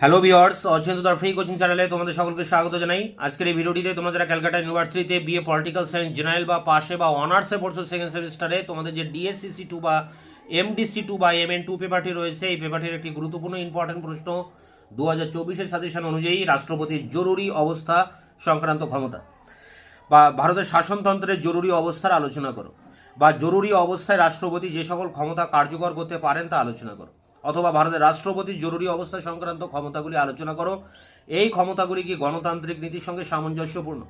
Hello ভিওর্স অচিন্ত দরফি coaching চ্যানেলে তোমাদের সকলকে স্বাগত জানাই। আজকের এই ভিডিওটিতে তোমরা যারা ক্যালকাটা ইউনিভার্সিটিতে বিএ পলিটিক্যাল সায়েন্স জেনারেল বা পাশে বা অনার্সে পড়ছো সেকেন্ড সেমিস্টারে তোমাদের যে ডিএসসিসি টু বা এমডিসি টু বা এম এন টু পেপারটি রয়েছে, এই পেপারটির একটি গুরুত্বপূর্ণ ইম্পর্টেন্ট প্রশ্ন দু হাজার চব্বিশের সাজেশন অনুযায়ী রাষ্ট্রপতির জরুরি অবস্থা সংক্রান্ত ক্ষমতা বা ভারতের শাসনতন্ত্রের জরুরি অবস্থার আলোচনা করো বা জরুরি অবস্থায় রাষ্ট্রপতি যে সকল ক্ষমতা কার্যকর করতে পারেন তা আলোচনা করো। অথবা ভারতের রাষ্ট্রপতির জরুরি অবস্থা সংক্রান্ত ক্ষমতাগুলি আলোচনা করো। এই ক্ষমতাগুলি কি গণতান্ত্রিক নীতির সঙ্গে সামঞ্জস্যপূর্ণ?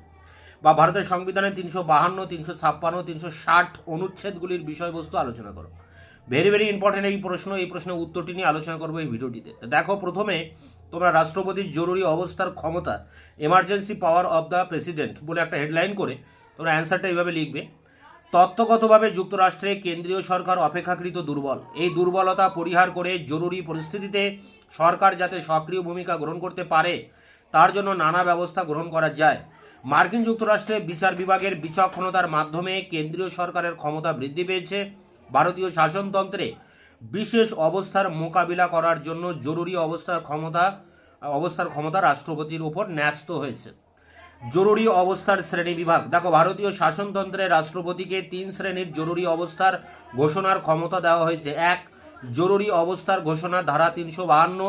বা ভারতের সংবিধানের তিনশো বাহান্ন, তিনশো ছাপ্পান্ন, তিনশো ষাট অনুচ্ছেদগুলির বিষয়বস্তু আলোচনা করো। ভেরি ভেরি ইম্পর্টেন্ট এই প্রশ্ন, এই প্রশ্নের উত্তরটি নিয়ে আলোচনা করব এই ভিডিওটিতে। দেখো, প্রথমে তোমরা রাষ্ট্রপতির জরুরি অবস্থার ক্ষমতা emergency power of the president বলে একটা হেডলাইন করে তোমরা অ্যান্সারটা এইভাবে লিখবে। তত্ত্বগতভাবে যুক্তরাষ্ট্রে কেন্দ্রীয় সরকার অপেক্ষাকৃত দুর্বল। এই দুর্বলতা পরিহার করে জরুরি পরিস্থিতিতে সরকার যাতে সক্রিয় ভূমিকা গ্রহণ করতে পারে, তার জন্য নানা ব্যবস্থা গ্রহণ করা যায়। মার্কিন যুক্তরাষ্ট্রে বিচার বিভাগের বিচক্ষণতার মাধ্যমে কেন্দ্রীয় সরকারের ক্ষমতা বৃদ্ধি পেয়েছে। ভারতীয় শাসনতন্ত্রে বিশেষ অবস্থার মোকাবিলা করার জন্য জরুরি অবস্থার ক্ষমতা অবস্থার ক্ষমতা রাষ্ট্রপতির উপর ন্যস্ত হয়েছে। জরুরি অবস্থার শ্রেণি বিভাগ। দেখো, ভারতীয় শাসনতন্ত্রে রাষ্ট্রপতিকে তিন শ্রেণির জরুরি অবস্থার ঘোষণার ক্ষমতা দেওয়া হয়েছে। এক, জরুরি অবস্থার ঘোষণা ধারা তিনশো বাহান্ন।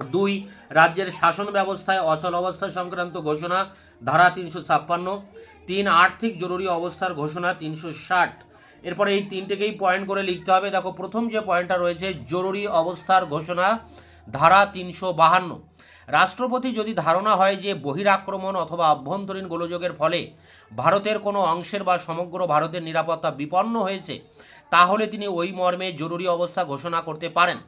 দুই, রাজ্যের শাসন ব্যবস্থায় অচল অবস্থা সংক্রান্ত ঘোষণা ধারা তিনশো ছাপ্পান্ন। তিন, আর্থিক জরুরি অবস্থার ঘোষণা তিনশো ষাট। এরপরে এই তিনটেকেই পয়েন্ট করে লিখতে হবে। দেখো, প্রথম যে পয়েন্টটা রয়েছে, জরুরি অবস্থার ঘোষণা ধারা তিনশো বাহান্ন। রাষ্ট্রপতি যদি ধারণা হয় যে বহিরাক্রমণ অথবা আভ্যন্তরীণ গোলযোগের ফলে ভারতের কোনো অংশের বা সমগ্র ভারতের নিরাপত্তা বিপন্ন হয়েছে, তাহলে তিনি ওই মর্মে জরুরি অবস্থা ঘোষণা করতে পারেন।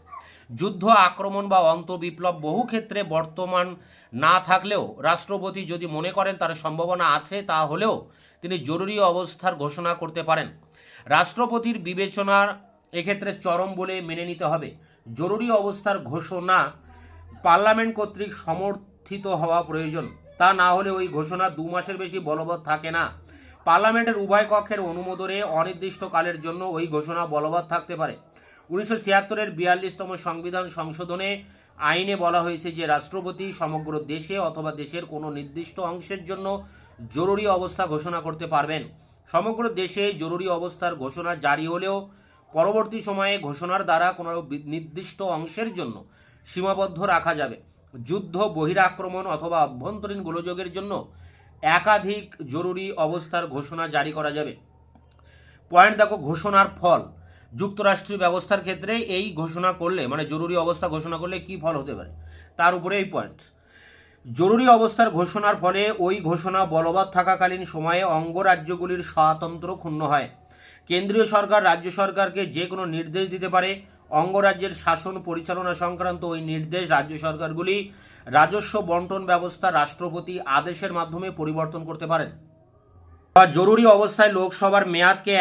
যুদ্ধ, আক্রমণ বা অন্তবিপ্লব বহু ক্ষেত্রে বর্তমান না থাকলেও রাষ্ট্রপতি যদি মনে করেন তার সম্ভাবনা আছে, তাহলেও তিনি জরুরি অবস্থার ঘোষণা করতে পারেন। রাষ্ট্রপতির বিবেচনার এক্ষেত্রে চরম বলে মেনে নিতে হবে। জরুরি অবস্থার ঘোষণা পার্লামেন্ট কর্তৃক সমর্থিত হওয়া প্রয়োজন। তা না হলে ওই ঘোষণা দু মাসের বেশি বলবৎ থাকে না। পার্লামেন্টের উভয় কক্ষের অনুমোদনে অনির্দিষ্টকালের জন্য ওই ঘোষণা বলবৎ থাকতে পারে। উনিশশো ছিয়াত্তরের বিয়াল্লিশতম সংবিধান সংশোধনে আইনে বলা হয়েছে যে রাষ্ট্রপতি সমগ্র দেশে অথবা দেশের কোনো নির্দিষ্ট অংশের জন্য জরুরি অবস্থা ঘোষণা করতে পারবেন। সমগ্র দেশে জরুরি অবস্থার ঘোষণা জারি হলেও পরবর্তী সময়ে ঘোষণার দ্বারা কোনো নির্দিষ্ট অংশের জন্য সীমাবদ্ধ রাখা যাবে। যুদ্ধ, বহিরাক্রমণ অথবা অভ্যন্তরীণ গোলযোগের জন্য একাধিক জরুরি অবস্থার ঘোষণা জারি করা যাবে। পয়েন্ট দেখো, ঘোষণার ফল। যুক্তরাষ্ট্রীয় ব্যবস্থার ক্ষেত্রে এই ঘোষণা করলে মানে জরুরি অবস্থা ঘোষণা করলে কি ফল হতে পারে? তার উপরে এই পয়েন্ট। জরুরি অবস্থার ঘোষণার ফলে ওই ঘোষণা বলবৎ থাকাকালীন সময়ে অঙ্গরাজ্যগুলির স্বাতন্ত্র্য ক্ষুণ্ণ হয়। কেন্দ্রীয় সরকার, রাজ্য সরকারকে যে কোনো নির্দেশ দিতে পারে। অঙ্গরাজ্যের শাসন পরিচালনা সংক্রান্ত ওই নির্দেশ রাজ্য সরকারগুলি রাজস্ব বন্টন ব্যবস্থা রাষ্ট্রপতি আদেশের মাধ্যমে পরিবর্তন করতে পারেন। বা জরুরি অবস্থায় লোকসভার মেয়াদকে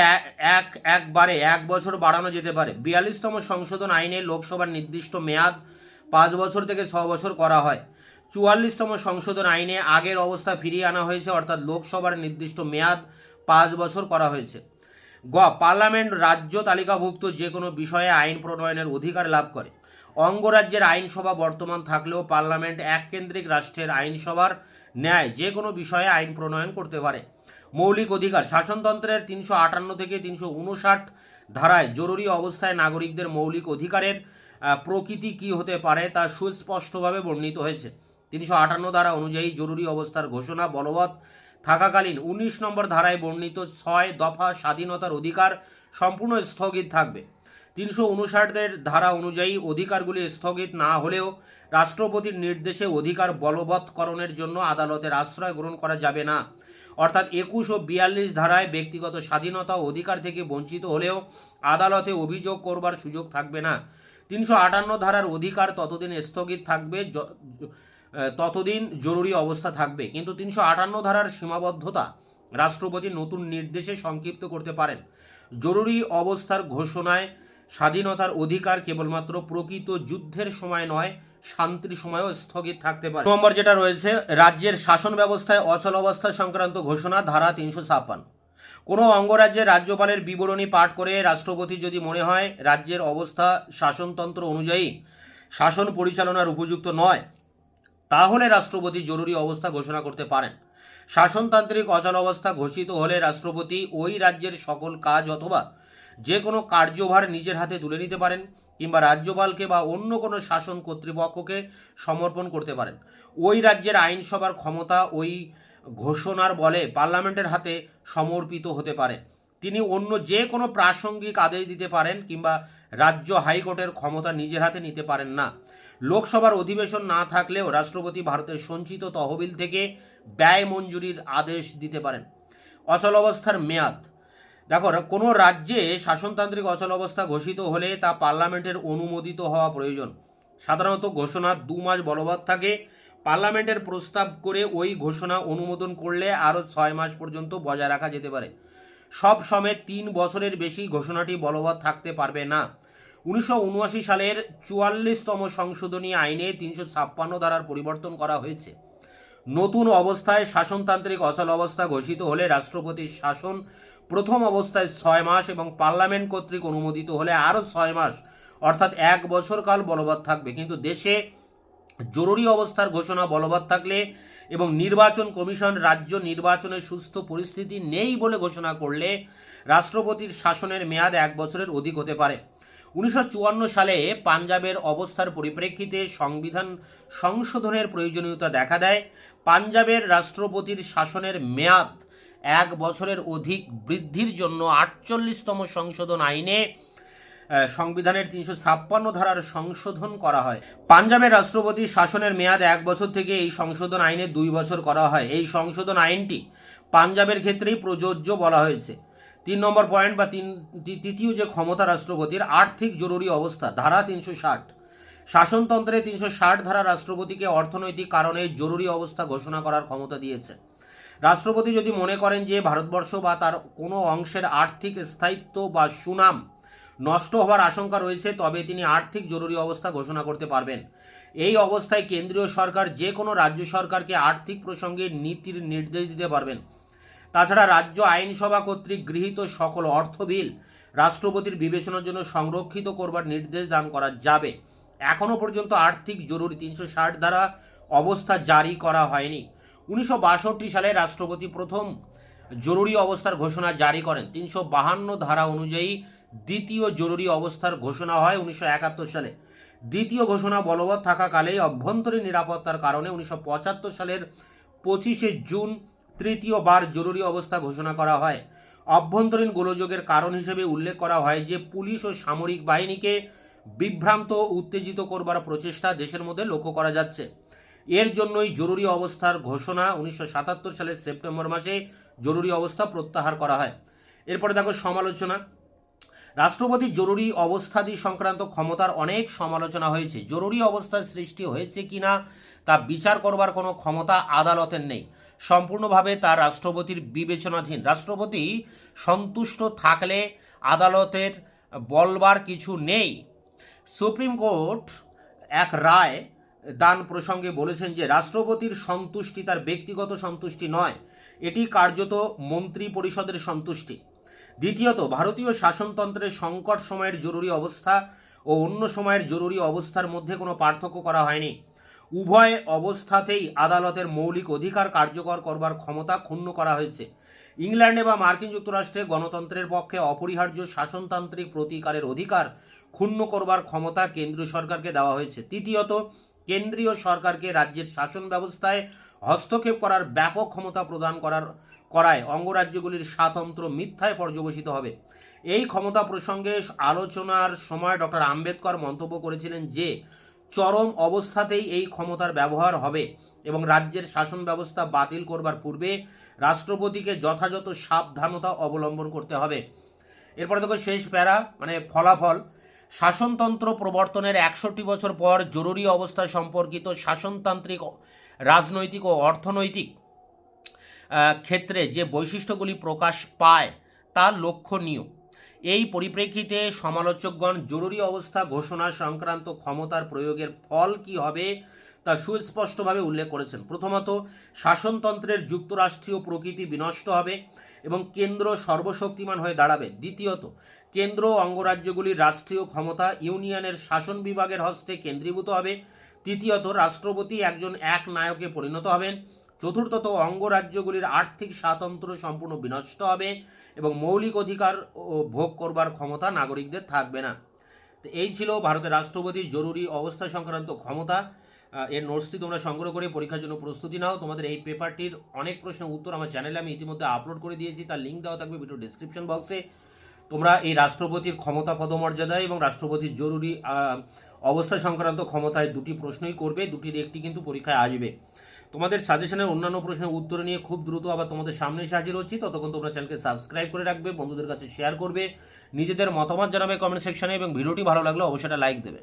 এক, একবারে এক বছর বাড়ানো যেতে পারে। বিয়াল্লিশতম সংশোধন আইনে লোকসভার নির্দিষ্ট মেয়াদ পাঁচ বছর থেকে ছ বছর করা হয়। চুয়াল্লিশতম সংশোধন আইনে আগের অবস্থা ফিরিয়ে আনা হয়েছে, অর্থাৎ লোকসভার নির্দিষ্ট মেয়াদ পাঁচ বছর করা হয়েছে। গ, পার্লামেন্ট, রাজ্য তালিকাভুক্ত যে কোনো বিষয়ে আইন প্রণয়নের অধিকার লাভ করে। অঙ্গরাজ্যের আইনসভা বর্তমান থাকলেও পার্লামেন্ট এক কেন্দ্রিক রাষ্ট্রের আইনসভার ন্যায় যে কোনো বিষয়ে আইন প্রণয়ন করতে পারে। মৌলিক অধিকার, শাসনতন্ত্রের তিনশো আটান্ন থেকে তিনশো উনষাট ধারায় জরুরি অবস্থায় নাগরিকদের মৌলিক অধিকারের প্রকৃতি কি হতে পারে তা সুস্পষ্টভাবে বর্ণিত হয়েছে। তিনশো আটান্ন ধারা অনুযায়ী জরুরি অবস্থার ঘোষণা, বলবৎ থাকাকালীন উনিশ নম্বর ধারায় বর্ণিত ছয় দফা স্বাধীনতার অধিকার সম্পূর্ণ স্থগিত থাকবে। তিনশো উনষাটের ধারা অনুযায়ী অধিকারগুলি স্থগিত না হলেও রাষ্ট্রপতির নির্দেশে অধিকার বলবৎকরণের জন্য আদালতের আশ্রয় গ্রহণ করা যাবে না। অর্থাৎ একুশ ও বিয়াল্লিশ ধারায় ব্যক্তিগত স্বাধীনতা ও অধিকার থেকে বঞ্চিত হলেও আদালতে অভিযোগ করবার সুযোগ থাকবে না। তিনশো আটান্ন ধারার অধিকার ততদিন স্থগিত থাকবে ততদিন জরুরি অবস্থা থাকবে। কিন্তু তিনশো আটান্ন ধারার সীমাবদ্ধতা রাষ্ট্রপতি নতুন নির্দেশে সংক্ষিপ্ত করতে পারেন। জরুরি অবস্থার ঘোষণায় স্বাধীনতার অধিকার কেবলমাত্র প্রকৃত যুদ্ধের সময় নয়, শান্তির সময়ও স্থগিত থাকতে পারে। নম্বর যেটা রয়েছে, রাজ্যের শাসন ব্যবস্থায় অচল অবস্থা সংক্রান্ত ঘোষণা, ধারা তিনশো ছাপ্পান্ন। কোনো অঙ্গরাজ্যের রাজ্যপালের বিবরণী পাঠ করে রাষ্ট্রপতি যদি মনে হয়, রাজ্যের অবস্থা শাসনতন্ত্র অনুযায়ী শাসন পরিচালনার উপযুক্ত নয় তাহলে রাষ্ট্রপতি জরুরি অবস্থা ঘোষণা করতে পারেন। শাসনতান্ত্রিক অচল অবস্থা ঘোষিত হলে রাষ্ট্রপতি ওই রাজ্যের সকল কাজ অথবা যে কোনো কার্যভার নিজের হাতে তুলে নিতে পারেন কিংবা রাজ্যপালকে বা অন্য কোনো শাসন কর্তৃপক্ষকে সমর্পণ করতে পারেন। ওই রাজ্যের আইনসভার ক্ষমতা ওই ঘোষণার বলে পার্লামেন্টের হাতে সমর্পিত হতে পারে। তিনি অন্য যে কোনো প্রাসঙ্গিক আদেশ দিতে পারেন কিংবা রাজ্য হাইকোর্টের ক্ষমতা নিজের হাতে নিতে পারেন না। লোকসভার অধিবেশন না থাকলেও রাষ্ট্রপতি ভারতের সঞ্চিত তহবিল থেকে ব্যয় মঞ্জুরির আদেশ দিতে পারেন। অচল অবস্থার মেয়াদ। দেখো, কোনো রাজ্যে শাসনতান্ত্রিক অচল অবস্থা ঘোষিত হলে তা পার্লামেন্টের অনুমোদিত হওয়া প্রয়োজন। সাধারণত ঘোষণা দু মাস বলবৎ থাকে। পার্লামেন্টের প্রস্তাব করে ওই ঘোষণা অনুমোদন করলে আরও ছয় মাস পর্যন্ত বজায় রাখা যেতে পারে। সব সময় তিন বছরের বেশি ঘোষণাটি বলবৎ থাকতে পারবে না। উনিশশো উনআশি সালের চুয়াল্লিশতম সংশোধনী আইনে তিনশো ছাপ্পান্ন ধারার পরিবর্তন করা হয়েছে। নতুন অবস্থায় শাসনতান্ত্রিক অচল অবস্থা ঘোষিত হলে রাষ্ট্রপতির শাসন প্রথম অবস্থায় ছয় মাস এবং পার্লামেন্ট কর্তৃক অনুমোদিত হলে আরও ছয় মাস, অর্থাৎ এক বছর কাল বলবৎ থাকবে। কিন্তু দেশে জরুরি অবস্থার ঘোষণা বলবৎ থাকলে এবং নির্বাচন কমিশন রাজ্য নির্বাচনের সুস্থ পরিস্থিতি নেই বলে ঘোষণা করলে রাষ্ট্রপতির শাসনের মেয়াদ এক বছরের অধিক হতে পারে। উনিশশো চুয়ান্ন সালে পাঞ্জাবের অবস্থার পরিপ্রেক্ষিতে সংবিধান সংশোধনের প্রয়োজনীয়তা দেখা দেয়। পাঞ্জাবের রাষ্ট্রপতির শাসনের মেয়াদ এক বছরের অধিক বৃদ্ধির জন্য আটচল্লিশতম সংশোধন আইনে সংবিধানের তিনশো ছাপ্পান্ন ধারার সংশোধন করা হয়। পাঞ্জাবের রাষ্ট্রপতির শাসনের মেয়াদ এক বছর থেকে এই সংশোধন আইনে দুই বছর করা হয়। এই সংশোধন আইনটি পাঞ্জাবের ক্ষেত্রেই প্রযোজ্য বলা হয়েছে। তিন নম্বর পয়েন্ট বা তিন তৃতীয় যে ক্ষমতা রাষ্ট্রপতির আর্থিক জরুরি অবস্থা, ধারা তিনশো ষাট। শাসনতন্ত্রে তিনশো ষাট ধারা রাষ্ট্রপতিকে অর্থনৈতিক কারণে জরুরি অবস্থা ঘোষণা করার ক্ষমতা দিয়েছে। রাষ্ট্রপতি যদি মনে করেন যে ভারতবর্ষ বা তার কোনো অংশের আর্থিক স্থায়িত্ব বা সুনাম নষ্ট হওয়ার আশঙ্কা রয়েছে, তবে তিনি আর্থিক জরুরি অবস্থা ঘোষণা করতে পারবেন। এই অবস্থায় কেন্দ্রীয় সরকার যে কোনো রাজ্য সরকারকে আর্থিক প্রসঙ্গে নীতির নির্দেশ দিতে পারবেন। তাছাড়া রাজ্য আইনসভা কর্তৃক গৃহীত সকল অর্থ বিল রাষ্ট্রপতির বিবেচনার জন্য সংরক্ষিত করবার নির্দেশ দান করা যাবে। এখনও পর্যন্ত আর্থিক জরুরি তিনশো ষাট দ্বারা অবস্থা জারি করা হয়নি। উনিশশো বাষট্টি সালে রাষ্ট্রপতি প্রথম জরুরি অবস্থার ঘোষণা জারি করেন। তিনশো বাহান্ন ধারা অনুযায়ী দ্বিতীয় জরুরি অবস্থার ঘোষণা হয় উনিশশো একাত্তর সালে। দ্বিতীয় ঘোষণা বলবৎ থাকাকালেই অভ্যন্তরীণ নিরাপত্তার কারণে উনিশশো পঁচাত্তর সালের পঁচিশে জুন তৃতীয়বার জরুরি অবস্থা ঘোষণা করা হয়। অভ্যন্তরীণ গোলযোগের কারণ হিসেবে উল্লেখ করা হয় যে, পুলিশ ও সামরিক বাহিনীকে বিভ্রান্ত উত্তেজিত করবার প্রচেষ্টা দেশের মধ্যে লক্ষ্য করা যাচ্ছে। এর জন্যই জরুরি অবস্থার ঘোষণা উনিশশো সাতাত্তর সালের সেপ্টেম্বর মাসে জরুরি অবস্থা প্রত্যাহার করা হয়। এরপরে দেখো সমালোচনা। রাষ্ট্রপতির জরুরি অবস্থাদি সংক্রান্ত ক্ষমতার অনেক সমালোচনা হয়েছে। জরুরি অবস্থার সৃষ্টি হয়েছে কিনা তা বিচার করবার কোনো ক্ষমতা আদালতের নেই। সম্পূর্ণভাবে তার রাষ্ট্রপতির বিবেচনাধীন। রাষ্ট্রপতি সন্তুষ্ট থাকলে আদালতের বলবার কিছু নেই। সুপ্রিম কোর্ট এক রায় দান প্রসঙ্গে বলেছেন যে, রাষ্ট্রপতির সন্তুষ্টি তার ব্যক্তিগত সন্তুষ্টি নয়, এটি কার্যত মন্ত্রী পরিষদের সন্তুষ্টি। দ্বিতীয়ত, ভারতীয় শাসনতন্ত্রের সংকট সময়ের জরুরি অবস্থা ও অন্য সময়ের জরুরি অবস্থার মধ্যে কোনো পার্থক্য করা হয়নি। উভয় অবস্থাতেই আদালতের মৌলিক অধিকার কার্যকর করবার ক্ষমতা ক্ষুণ্ণ করা হয়েছে। ইংল্যান্ডে বা মার্কিন যুক্তরাষ্ট্রে গণতন্ত্রের পক্ষে অপরিহার্য শাসনতান্ত্রিক প্রতিকারের অধিকার ক্ষুণ্ণ করবার ক্ষমতা কেন্দ্রীয় সরকারকে দেওয়া হয়েছে। তৃতীয়ত, কেন্দ্রীয় সরকারকে রাজ্যের শাসন ব্যবস্থায় হস্তক্ষেপ করার ব্যাপক ক্ষমতা প্রদান করার, করায় অঙ্গরাজ্যগুলির স্বাতন্ত্র মিথ্যায় পর্যবসিত হবে। এই ক্ষমতা প্রসঙ্গে আলোচনার সময় ডক্টর আম্বেদকর মন্তব্য করেছিলেন যে চরম অবস্থাতেই এই ক্ষমতার ব্যবহার হবে এবং রাজ্যের শাসন ব্যবস্থা বাতিল করবার পূর্বে রাষ্ট্রপতিকে যথাযথ সাবধানতা অবলম্বন করতে হবে। এরপরে দেখো শেষ প্যারা মানে ফলাফল। শাসনতন্ত্র প্রবর্তনের একষট্টি বছর পর জরুরি অবস্থা সম্পর্কিত শাসনতান্ত্রিক, রাজনৈতিক ও অর্থনৈতিক ক্ষেত্রে যে বৈশিষ্ট্যগুলি প্রকাশ পায় তা লক্ষণীয়। এই পরিপ্রেক্ষিতে সমালোচকগণ জরুরি অবস্থা ঘোষণা সংক্রান্ত ক্ষমতার প্রয়োগের ফল কি হবে তা সুস্পষ্টভাবে উল্লেখ করেছেন। প্রথমত, শাসনতন্ত্রের যুক্তরাষ্ট্রীয় প্রকৃতি বিনষ্ট হবে এবং কেন্দ্র সর্বশক্তিমান হয়ে দাঁড়াবে। দ্বিতীয়ত, কেন্দ্র অঙ্গরাজ্যগুলির রাষ্ট্রীয় ক্ষমতা ইউনিয়নের শাসন বিভাগের হস্তে কেন্দ্রীভূত হবে। তৃতীয়ত, রাষ্ট্রপতি একজন এক নায়কে পরিণত হবেন। চতুর্থত অঙ্গরাজ্যগুলির আর্থিক স্বাতন্ত্র্য সম্পূর্ণ বিনষ্ট হবে এবং মৌলিক অধিকার ও ভোগ করবার ক্ষমতা নাগরিকদের থাকবে না। তো এই ছিল ভারতের রাষ্ট্রপতির জরুরি অবস্থা সংক্রান্ত ক্ষমতা। এর নোটসটি তোমরা সংগ্রহ করে পরীক্ষার জন্য প্রস্তুতি নাও। তোমাদের এই পেপারটির অনেক প্রশ্নের উত্তর আমার চ্যানেলে আমি ইতিমধ্যে আপলোড করে দিয়েছি। তার লিঙ্ক দেওয়া থাকবে ভিডিও ডিসক্রিপশন বক্সে তোমরা এই রাষ্ট্রপতির ক্ষমতা পদমর্যাদা এবং রাষ্ট্রপতির জরুরি অবস্থা সংক্রান্ত ক্ষমতায় দুটি প্রশ্নই করবে। দুটির একটি কিন্তু পরীক্ষায় আসবে। তোমাদের সাজেশনের অন্যান্য প্রশ্নের উত্তর নিয়ে খুব দ্রুত আবার তোমাদের সামনে এসে হাজির হচ্ছি। ততক্ষণ তোমরা চ্যানেলকে সাবস্ক্রাইব করে রাখবে, বন্ধুদের কাছে শেয়ার করবে, নিজেদের মতামত জানাবে কমেন্ট সেকশনে এবং ভিডিওটি ভালো লাগলে অবশ্যই লাইক দেবে।